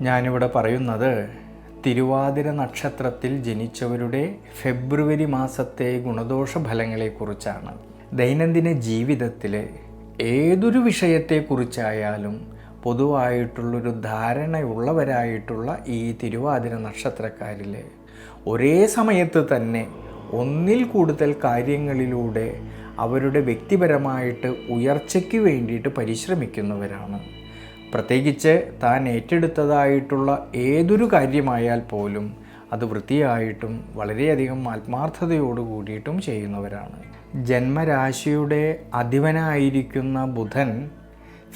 ഞാനിവിടെ പറയുന്നത് തിരുവാതിര നക്ഷത്രത്തിൽ ജനിച്ചവരുടെ ഫെബ്രുവരി മാസത്തെ ഗുണദോഷ ഫലങ്ങളെക്കുറിച്ചാണ് ദൈനംദിന ജീവിതത്തിൽ ഏതൊരു വിഷയത്തെക്കുറിച്ചായാലും പൊതുവായിട്ടുള്ളൊരു ധാരണയുള്ളവരായിട്ടുള്ള ഈ തിരുവാതിര നക്ഷത്രക്കാരിൽ ഒരേ സമയത്ത് തന്നെ ഒന്നിൽ കൂടുതൽ കാര്യങ്ങളിലൂടെ അവരുടെ വ്യക്തിപരമായിട്ട് ഉയർച്ചയ്ക്ക് വേണ്ടിയിട്ട് പരിശ്രമിക്കുന്നവരാണ്. പ്രത്യേകിച്ച് താൻ ഏറ്റെടുത്തതായിട്ടുള്ള ഏതൊരു കാര്യമായാൽ പോലും അത് വൃത്തിയായിട്ടും വളരെയധികം ആത്മാർത്ഥതയോട് കൂടിയിട്ടും ചെയ്യുന്നവരാണ്. ജന്മരാശിയുടെ അധിപനായിരിക്കുന്ന ബുധൻ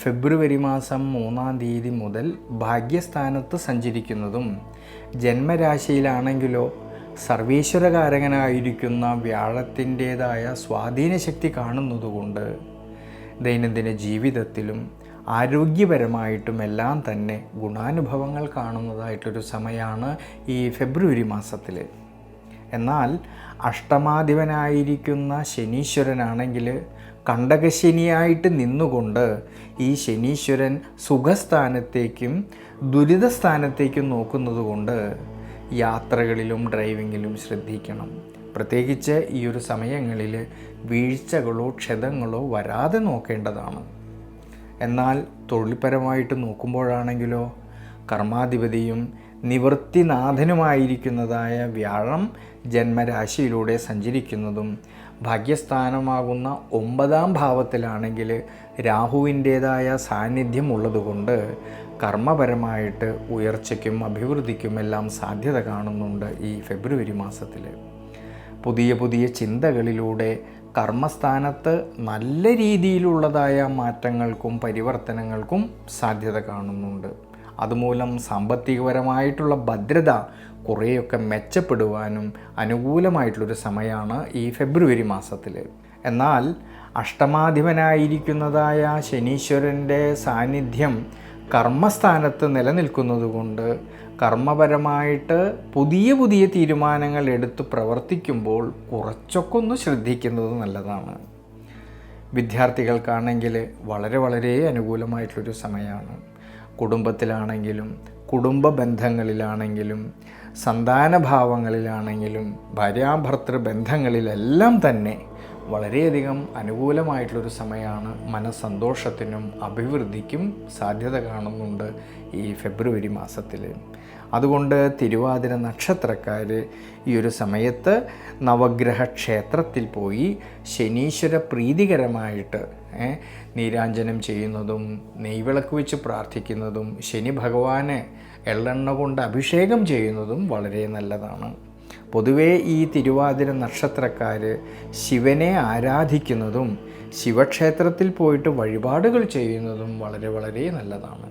ഫെബ്രുവരി മാസം മൂന്നാം തീയതി മുതൽ ഭാഗ്യസ്ഥാനത്ത് സഞ്ചരിക്കുന്നതും ജന്മരാശിയിലാണെങ്കിലോ സർവീശ്വരകാരകനായിരിക്കുന്ന വ്യാഴത്തിന്റേതായ സ്വാധീനശക്തി കാണുന്നതുകൊണ്ട് ദൈനംദിന ജീവിതത്തിലും ആരോഗ്യപരമായിട്ടും എല്ലാം തന്നെ ഗുണാനുഭവങ്ങൾ കാണുന്നതായിട്ടൊരു സമയമാണ് ഈ ഫെബ്രുവരി മാസത്തിൽ എന്നാൽ അഷ്ടമാധിപനായിരിക്കുന്ന ശനീശ്വരനാണെങ്കിൽ കണ്ടകശനിയായിട്ട് നിന്നുകൊണ്ട് ഈ ശനീശ്വരൻ സുഖസ്ഥാനത്തേക്കും ദുരിതസ്ഥാനത്തേക്കും നോക്കുന്നത് കൊണ്ട് യാത്രകളിലും ഡ്രൈവിങ്ങിലും ശ്രദ്ധിക്കണം. പ്രത്യേകിച്ച് ഈ ഒരു സമയങ്ങളിൽ വീഴ്ചകളോ ക്ഷതങ്ങളോ വരാതെ നോക്കേണ്ടതാണ്. എന്നാൽ തൊഴിൽപരമായിട്ട് നോക്കുമ്പോഴാണെങ്കിലോ കർമാധിപതിയും നിവൃത്തിനാഥനുമായിരിക്കുന്നതായ വ്യാഴം ജന്മരാശിയിലൂടെ സഞ്ചരിക്കുന്നതും ഭാഗ്യസ്ഥാനമാകുന്ന ഒമ്പതാം ഭാവത്തിലാണെങ്കിൽ രാഹുവിന്റേതായ സാന്നിധ്യം ഉള്ളതുകൊണ്ട് കർമ്മപരമായിട്ട് ഉയർച്ചയ്ക്കും അഭിവൃദ്ധിക്കുമെല്ലാം സാധ്യത കാണുന്നുണ്ട് ഈ ഫെബ്രുവരി മാസത്തിൽ. പുതിയ പുതിയ ചിന്തകളിലൂടെ കർമ്മസ്ഥാനത്ത് നല്ല രീതിയിലുള്ളതായ മാറ്റങ്ങൾക്കും പരിവർത്തനങ്ങൾക്കും സാധ്യത കാണുന്നുണ്ട്. അതുമൂലം സാമ്പത്തികപരമായിട്ടുള്ള ഭദ്രത കുറേയൊക്കെ മെച്ചപ്പെടുവാനും അനുകൂലമായിട്ടുള്ളൊരു സമയമാണ് ഈ ഫെബ്രുവരി മാസത്തിൽ എന്നാൽ അഷ്ടമാധിപനായിരിക്കുന്നതായ ശനീശ്വരന്റെ സാന്നിധ്യം കർമ്മസ്ഥാനത്ത് നിലനിൽക്കുന്നതുകൊണ്ട് കർമ്മപരമായിട്ട് പുതിയ പുതിയ തീരുമാനങ്ങൾ എടുത്ത് പ്രവർത്തിക്കുമ്പോൾ കുറച്ചൊക്കെ ഒന്ന് ശ്രദ്ധിക്കുന്നത് നല്ലതാണ്. വിദ്യാർത്ഥികൾക്കാണെങ്കിൽ വളരെ വളരെ അനുകൂലമായിട്ടുള്ളൊരു സമയമാണ്. കുടുംബത്തിലാണെങ്കിലും കുടുംബ ബന്ധങ്ങളിലാണെങ്കിലും സന്താനഭാവങ്ങളിലാണെങ്കിലും ഭാര്യാഭർത്തൃ ബന്ധങ്ങളിലെല്ലാം തന്നെ വളരെയധികം അനുകൂലമായിട്ടുള്ളൊരു സമയമാണ് മനസ്സന്തോഷത്തിനും അഭിവൃദ്ധിക്കും സാധ്യത കാണുന്നുണ്ട് ഈ ഫെബ്രുവരി മാസത്തിൽ അതുകൊണ്ട് തിരുവാതിര നക്ഷത്രക്കാർ ഈ ഒരു സമയത്ത് നവഗ്രഹ ക്ഷേത്രത്തിൽ പോയി ശനീശ്വര പ്രീതികരമായിട്ട് നീരാഞ്ജനം ചെയ്യുന്നതും നെയ്വിളക്ക് വെച്ച് പ്രാർത്ഥിക്കുന്നതും ശനി ഭഗവാനെ എള്ളെണ്ണ കൊണ്ട് അഭിഷേകം ചെയ്യുന്നതും വളരെ നല്ലതാണ്. പൊതുവേ ഈ തിരുവാതിര നക്ഷത്രക്കാർ ശിവനെ ആരാധിക്കുന്നതും ശിവക്ഷേത്രത്തിൽ പോയിട്ട് വഴിപാടുകൾ ചെയ്യുന്നതും വളരെ വളരെ നല്ലതാണ്.